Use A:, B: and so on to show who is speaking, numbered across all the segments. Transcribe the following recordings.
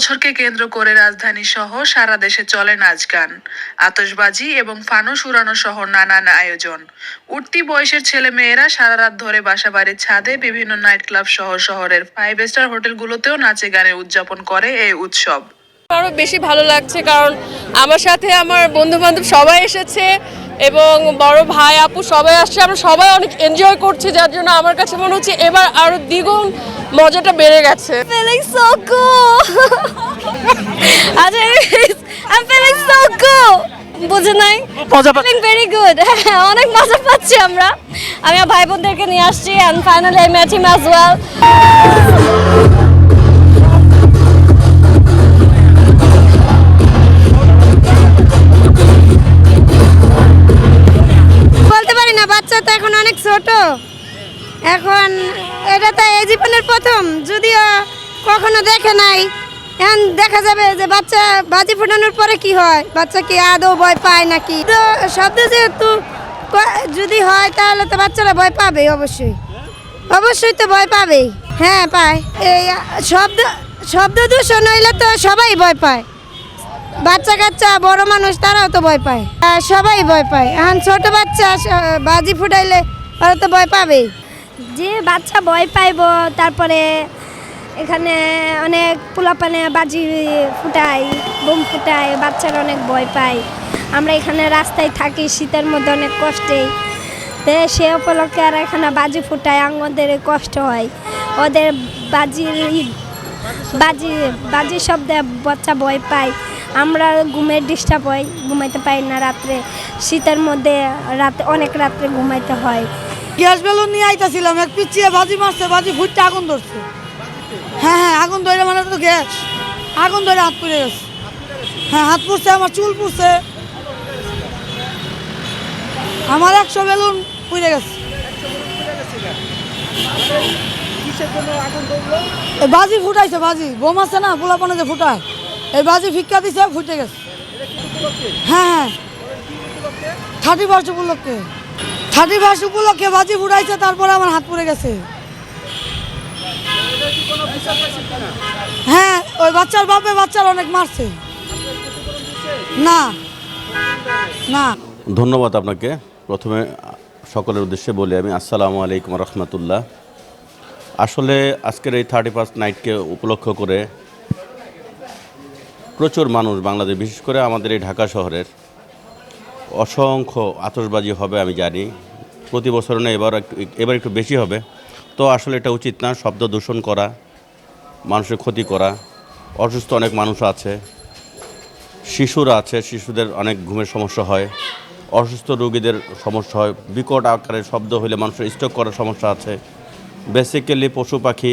A: বছরকে কেন্দ্র করে রাজধানী সহ সারা দেশে চলে নাচ গান, আতশবাজি এবং ফানুস উড়ানো সহ নানান আয়োজন। উঠতি বয়সের ছেলে মেয়েরা সারা রাত ধরে বাসাবাড়ির ছাদে বিভিন্ন নাইট ক্লাব সহ শহরের ফাইভ স্টার হোটেলগুলোতেও নাচে গানে উদযাপন করে এই উৎসব।
B: আরও বেশি ভালো লাগছে কারণ আমার সাথে আমার বন্ধু বান্ধব সবাই এসেছে। এবং বড় ভাই আপু সবাই আসছে আমরা সবাই অনেক এনজয় করছি যার জন্য আমার কাছে মনে হচ্ছে এবার আরও দ্বিগুণ মজাটা বেড়ে গেছে
C: feeling so cool. আচ্ছা, I'm feeling so cool. বুঝে নাই
D: মজা পাচ্ছি।
C: ভেরি গুড অনেক মজা পাচ্ছি আমরা আমি আমার ভাই বোনদেরকে নিয়ে আসছি and finally I match him as well
E: বাচ্চা তো এখন অনেক ছোট। এখন এটা তো এই জীবনের প্রথম, যদিও কখনো দেখে নাই। এখন দেখা যাবে যে বাচ্চা বাজি ফোটানোর পরে কি হয়, বাচ্চা কি আদৌ ভয় পায় নাকি? তো শব্দ যেহেতু যদি হয় তাহলে তো বাচ্চারা ভয় পাবে অবশ্যই। অবশ্যই তো ভয় পাবেই। হ্যাঁ পায়। এই শব্দ শব্দ দূষণ হইলে তো সবাই ভয় পায়। বাচ্চা কাচ্চা, বড় মানুষ, তারাও তো ভয় পায়। সবাই ভয় পায়। এখন ছোট বাচ্চা বাজি ফুটাইলে ওরা তো ভয় পাবেই।
C: যে বাচ্চা ভয় পাইব, তারপরে এখানে অনেক পোলাপানে বাজি ফুটাই, বোম ফুটাই, বাচ্চারা অনেক ভয় পায়। আমরা এখানে রাস্তায় থাকি, শীতের মধ্যে অনেক কষ্টে। তো সে উপলক্ষে আর এখানে বাজি ফুটায় আমাদের কষ্ট হয়। ওদের বাজি বাজি বাজি শব্দে বাচ্চা ভয় পায়। আমরা ঘুমের ডিস্টার্ব হয়, ঘুমাইতে পারি না রাত্রে। শীতের মধ্যে রাতে, অনেক রাত্রে ঘুমাইতে হয়।
F: গ্যাস বেলুন নিয়ে আইতাছিলাম, এক পিছিয়ে বাজি মারছে, বাজি ফুটতে আগুন ধরছে। হ্যাঁ হ্যাঁ আগুন ধরে মানে তো গ্যাস। আগুন ধরে হাত পুড়ে গেছে। হ্যাঁ হাত পুড়ছে, আমার চুল পুড়ছে। আমার একশো বেলুন পুড়ে গেছে। বাজি ফুটাইছে, বাজি। বোম আছে না পোলাপানে যে ফুটায়? এই বাজি ফিক্কা দিছে, ফুটে গেছে। হ্যাঁ হ্যাঁ। থার্টি ফার্স্ট উপলক্ষে। থার্টি ফার্স্ট উপলক্ষে বাজি ফুটাইছে, তারপরে আমার হাত পড়ে গেছে। হ্যাঁ ওই বাচ্চার বাপে বাচ্চার অনেক মারছে। না না।
G: ধন্যবাদ আপনাকে। প্রথমে সকলের উদ্দেশ্যে বলি আমি আসসালামু আলাইকুম রহমতুল্লাহ। আসলে আজকের এই থার্টি ফার্স্ট নাইটকে উপলক্ষ করে প্রচুর মানুষ বাংলাদেশ, বিশেষ করে আমাদের এই ঢাকা শহরের। অসংখ্য আতশবাজি হবে আমি জানি। প্রতি বছর না এবার একটু এবার একটু বেশি হবে। তো আসলে এটা উচিত না শব্দ দূষণ করা, মানুষের ক্ষতি করা। অসুস্থ অনেক মানুষ আছে, শিশুরা আছে, শিশুদের অনেক ঘুমের সমস্যা হয়। অসুস্থ রোগীদের সমস্যা হয়। বিকট আকারে শব্দ হলে মানুষের স্ট্রোক করার সমস্যা আছে। বেসিক্যালি পশু পাখি,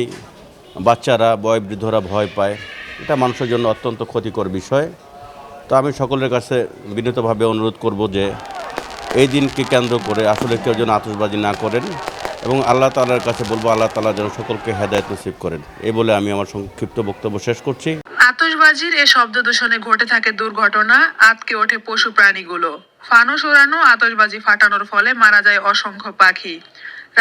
G: বাচ্চারা বয় বৃদ্ধরা ভয় পায়। এটা মানুষের জন্য অত্যন্ত ক্ষতিকর বিষয়। তো আমি সকলের কাছে বিনীতভাবে অনুরোধ করব যে এই দিনকে কেন্দ্র করে আসলে কেউ যেন আতশবাজি না করেন এবং আল্লাহ তালার কাছে বলব, আল্লাহ তালা যেন সকলকে হেদায়ত নসিব করেন। এই বলে আমি আমার সংক্ষিপ্ত বক্তব্য শেষ করছি।
A: আতশবাজির এ শব্দ দূষণে ঘটে থাকে দুর্ঘটনা, আতকে ওঠে পশু প্রাণীগুলো। ফানুস ওড়ানো, আতশবাজি ফাটানোর ফলে মারা যায় অসংখ্য পাখি।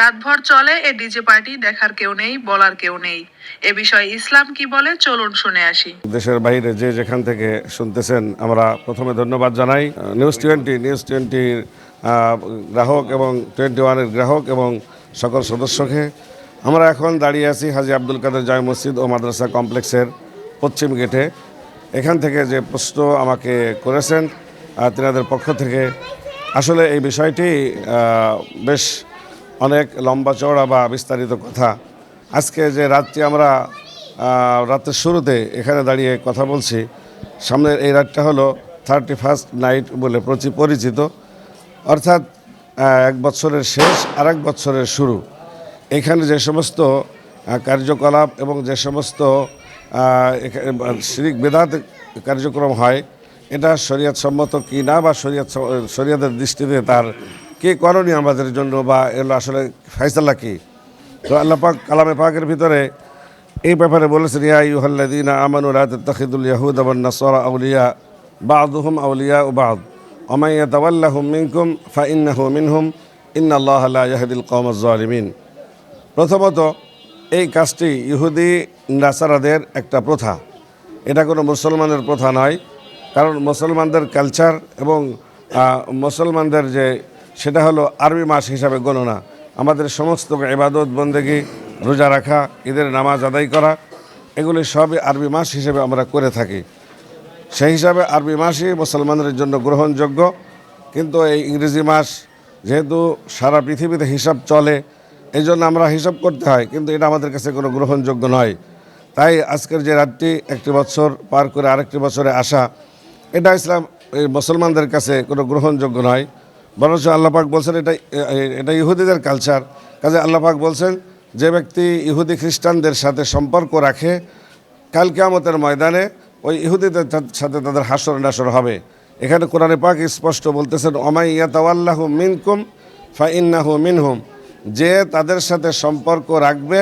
A: রাতভর চলে, এ ডিজে পার্টি দেখার কেউ নেই, বলার কেউ নেই। এ বিষয়ে ইসলাম কি বলে, চলুন শুনে আসি।
H: দেশের বাইরে যে যেখান থেকে শুনতেছেন, আমরা প্রথমে ধন্যবাদ জানাই। নিউজ টোয়েন্টি, নিউজ টোয়েন্টির গ্রাহক এবং টোয়েন্টি ওয়ানের গ্রাহক এবং সকল সদস্যকে। আমরা এখন দাঁড়িয়ে আছি হাজি আব্দুল কাদের জায় মসজিদ ও মাদ্রাসা কমপ্লেক্সের পশ্চিম গেটে। এখান থেকে যে প্রশ্ন আমাকে করেছেন তিনাদের পক্ষ থেকে। আসলে এই বিষয়টি বেশ অনেক লম্বা চওড়া বা বিস্তারিত কথা। আজকে যে রাতটি আমরা রাতের শুরুতে এখানে দাঁড়িয়ে কথা বলছি, সামনের এই রাতটা হলো থার্টি ফার্স্ট নাইট বলে প্রচি- পরিচিত। অর্থাৎ এক বছরের শেষ আর এক বছরের শুরু। এখানে যে সমস্ত কার্যকলাপ এবং যে সমস্ত শিরিক বেদাত কার্যক্রম হয়, এটা শরীয়ত সম্মত কি না বা শরীয়ত, শরীয়তের দৃষ্টিতে তার কি করণীয় আমাদের জন্য বা এগুলো আসলে ফাইসাল্লা কি? তো আল্লাহ পাক কালামে পাকের ভিতরে এই ব্যাপারে বলেছেন, ইয়া ইউহাল্লাদিনা আমানু লা তাত্তাখিদুল ইয়াহুদা ওয়ান নাসারা আউলিয়া, বা'দুহুম আউলিয়া ও বা'দ। ওমান ইয়াতাওয়াল্লাহুম মিনকুম ফাইন্নাহু মিনহুম, ইন্নাল্লাহা লা ইয়াহদিল কওমাজ জালিমিন প্রথমত, এই কাজটি ইহুদি নাসারাদের একটা প্রথা। এটা কোনো মুসলমানের প্রথা নয়, কারণ মুসলমানদের কালচার এবং মুসলমানদের যে সেটা হলো আরবি মাস হিসাবে গণনা। আমাদের সমস্ত এবাদত বন্দেগী, রোজা রাখা, ঈদের নামাজ আদায় করা, এগুলি সবই আরবি মাস হিসেবে আমরা করে থাকি। সেই হিসাবে আরবি মাসই মুসলমানদের জন্য গ্রহণযোগ্য। কিন্তু এই ইংরেজি মাস যেহেতু সারা পৃথিবীতে হিসাব চলে এই জন্য আমরা হিসাব করতে হয়, কিন্তু এটা আমাদের কাছে কোনো গ্রহণযোগ্য নয়। তাই আজকের যে রাতটি একটি বছর পার করে আরেকটি বছরে আসা, এটা ইসলাম, এই মুসলমানদের কাছে কোনো গ্রহণযোগ্য নয়। বরঞ্চ আল্লাপাক বলছেন এটা এটা ইহুদিদের কালচার কাজে আল্লাপাক বলছেন, যে ব্যক্তি ইহুদি খ্রিস্টানদের সাথে সম্পর্ক রাখে, কাল কেয়ামতের ময়দানে ওই ইহুদিদের সাথে তাদের হাসর নাসর হবে। এখানে কোরআনে পাক স্পষ্ট বলতেছেন অমাই ইয়াতাওয়াল্লাহু মিনকুম ফা ইন্নাহু মিনহুম। যে তাদের সাথে সম্পর্ক রাখবে,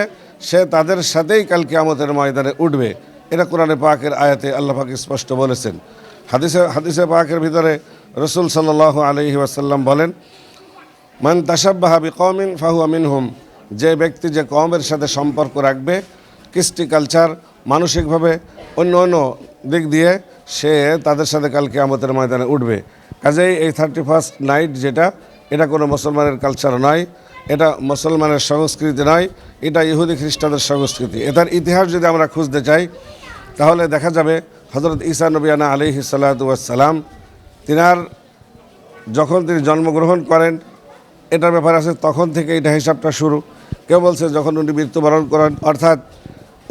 H: সে তাদের সাথেই কাল কেয়ামতের ময়দানে উঠবে। এটা কোরআনে পাকের আয়াতে আল্লাহ পাক স্পষ্ট বলেছেন। হাদিসে হাদিসে পাকের ভিতরে রসুল সাল্লাহ আলহি ওয়াসাল্লাম বলেন, মান তাসাব্বাহা বিকমিন ফাহুয়া মিনহুম যে ব্যক্তি যে কমের সাথে সম্পর্ক রাখবে, কৃষ্টি কালচার, মানসিকভাবে অন্য অন্য দিক দিয়ে সে তাদের সাথে কালকে আমাদের ময়দানে উঠবে। কাজেই এই থার্টি ফার্স্ট নাইট যেটা, এটা কোনো মুসলমানের কালচার নয়, এটা মুসলমানের সংস্কৃতি নয়, এটা ইহুদি খ্রিস্টানদের সংস্কৃতি। এটার ইতিহাস যদি আমরা খুঁজতে চাই, তাহলে দেখা যাবে হজরত ঈসা নবিয়ানা আলিহি সাল্লাম তিনার যখন তিনি জন্মগ্রহণ করেন, এটার ব্যাপার আছে, তখন থেকে এটা হিসাবটা শুরু। কেউ বলছে যখন উনি মৃত্যুবরণ করেন, অর্থাৎ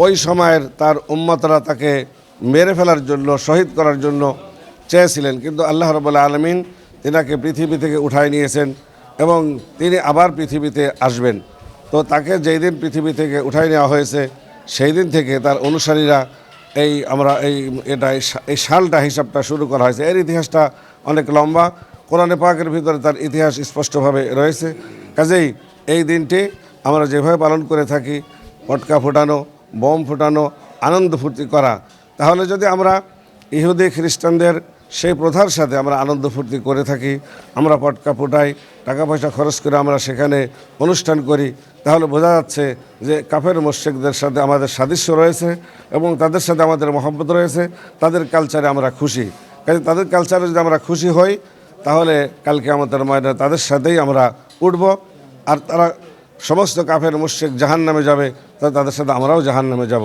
H: ওই সময়ের তার উম্মতরা তাকে মেরে ফেলার জন্য, শহীদ করার জন্য চেয়েছিলেন। কিন্তু আল্লাহ রবাল্লা আলমিন তিনাকে পৃথিবী থেকে উঠায় নিয়েছেন এবং তিনি আবার পৃথিবীতে আসবেন। তো তাকে যেই দিন পৃথিবী থেকে উঠায় নেওয়া হয়েছে, সেই দিন থেকে তার অনুসারীরা এই আমরা এই এটা এই সালটা হিসাবটা শুরু করা হয়েছে। এর ইতিহাসটা অনেক লম্বা। কোরআনে পাকের ভিতরে তার ইতিহাস স্পষ্টভাবে রয়েছে। কাজেই এই দিনটি আমরা যেভাবে পালন করে থাকি, পটকা ফোটানো, বোম ফোটানো, আনন্দ ফুর্তি করা, তাহলে যদি আমরা ইহুদি খ্রিস্টানদের সেই প্রথার সাথে আমরা আনন্দ ফুর্তি করে থাকি, আমরা পটকা ফুটাই টাকা পয়সা খরচ করে আমরা সেখানে অনুষ্ঠান করি। তাহলে বোঝা যাচ্ছে যে কাফের মোশেকদের সাথে আমাদের সাদৃশ্য রয়েছে এবং তাদের সাথে আমাদের মহব্বত রয়েছে, তাদের কালচারে আমরা খুশি। কাজে তাদের কালচারে যদি আমরা খুশি হই, তাহলে কালকে আমাদের ময়দানে তাদের সাথেই আমরা উঠব। আর তারা সমস্ত কাফের মুশেক জাহান নামে যাবে তা তাদের সাথে আমরাও জাহান নামে যাব।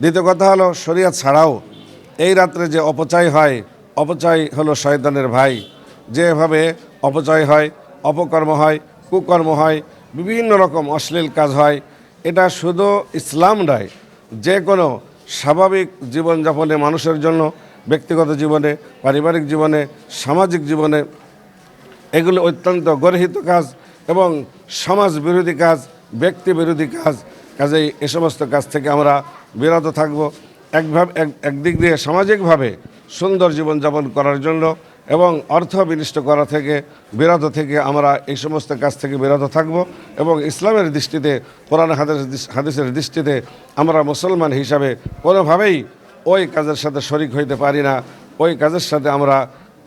H: দ্বিতীয় কথা হলো, শরিয়াত ছাড়াও এই রাত্রে যে অপচয় হয় অপচয় হলো শয়তানের ভাই। যেভাবে অপচয় হয়, অপকর্ম হয়, কুকর্ম হয়, বিভিন্ন রকম অশ্লীল কাজ হয়, এটা শুধু ইসলাম নয়, যে কোনো স্বাভাবিক জীবনযাপনে, মানুষের জন্য, ব্যক্তিগত জীবনে, পারিবারিক জীবনে, সামাজিক জীবনে, এগুলো অত্যন্ত গর্হিত কাজ এবং সমাজ বিরোধী কাজ, ব্যক্তি বিরোধী কাজ, কাজেই এ সমস্ত কাজ থেকে আমরা বিরত থাকব। একভাবে, এক, একদিক দিয়ে সামাজিকভাবে সুন্দর জীবনযাপন করার জন্য এবং অর্থ বিনিষ্ট করা থেকে, বিরত থেকে আমরা এই সমস্ত কাজ থেকে বিরত থাকব এবং ইসলামের দৃষ্টিতে, কোরআন হাদিস, হাদিসের দৃষ্টিতে আমরা মুসলমান হিসাবে কোনোভাবেই ওই কাজের সাথে শরিক হইতে পারি না, ওই কাজের সাথে আমরা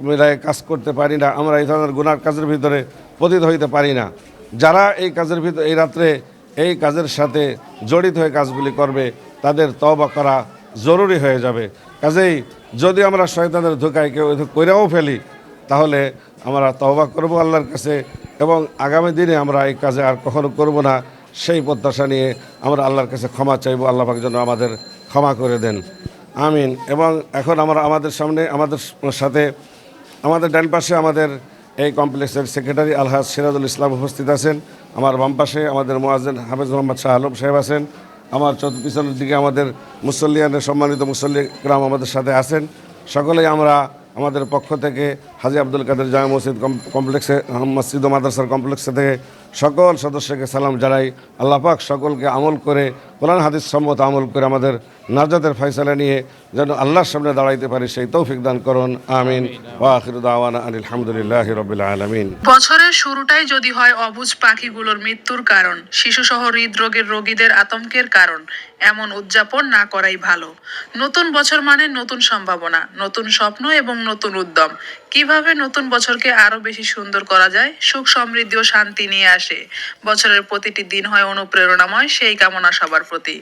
H: মিলায় কাজ করতে পারি না, আমরা এই ধরনের গুনার কাজের ভিতরে পতিত হইতে পারি না। যারা এই কাজের ভিতরে এই রাত্রে এই কাজের সাথে জড়িত হয়ে কাজগুলি করবে, তাদের তবা করা জরুরি হয়ে যাবে। কাজেই যদি আমরা শয়তানের ধোকায় কেউ কইরাও ফেলি, তাহলে আমরা তওবা করব আল্লাহর কাছে এবং আগামী দিনে আমরা এই কাজে আর কখনো করব না। সেই প্রত্যাশা নিয়ে আমরা আল্লাহর কাছে ক্ষমা চাইব। আল্লাহ পাক যেন আমাদের ক্ষমা করে দেন। আমিন। এবং এখন আমরা আমাদের সামনে, আমাদের সাথে, আমাদের ডান পাশে আমাদের এই কমপ্লেক্সের সেক্রেটারি আলহাজ সিরাজুল ইসলাম উপস্থিত আছেন। আমার বাম পাশে আমাদের মোয়াজেন হাফেজ মোহাম্মদ শাহ আলম সাহেব আছেন। আমার পিছনের দিকে আমাদের মুসল্লিয়ানের সম্মানিত মুসল্লি গ্রাম আমাদের সাথে আছেন। সকলেই আমরা আমাদের পক্ষ থেকে হাজি আব্দুল কাদের জামা মসজিদ কম- কমপ্লেক্সে মসজিদ ও মাদ্রাসার কমপ্লেক্সে থেকে সকল সদস্যকে সালাম জানাই। আল্লাহ পাক সকলকে আমল করে কোরআন হাদিস সম্মত আমল করে আমাদের নাজাতের ফয়সালা নিয়ে যেন আল্লাহর সামনে দাঁড়াইতে পারি সেই তৌফিক দান করুন। আমিন। আলহামদুলিল্লাহ রবিল আলমিন।
A: বছরের শুরুটাই যদি হয় অবুজ পাখিগুলোর মৃত্যুর কারণ শিশুসহ হৃদরোগের রোগীদের আতঙ্কের কারণ এমন উদযাপন না করাই ভালো। নতুন বছর মানে নতুন সম্ভাবনা নতুন স্বপ্ন এবং নতুন উদ্যম। কীভাবে নতুন বছরকে আরও বেশি সুন্দর করা যায়? সুখ সমৃদ্ধি ও শান্তি নিয়ে আসে। বছরের প্রতিটি দিন হয় অনুপ্রেরণাময় সেই কামনা সবার প্রতি।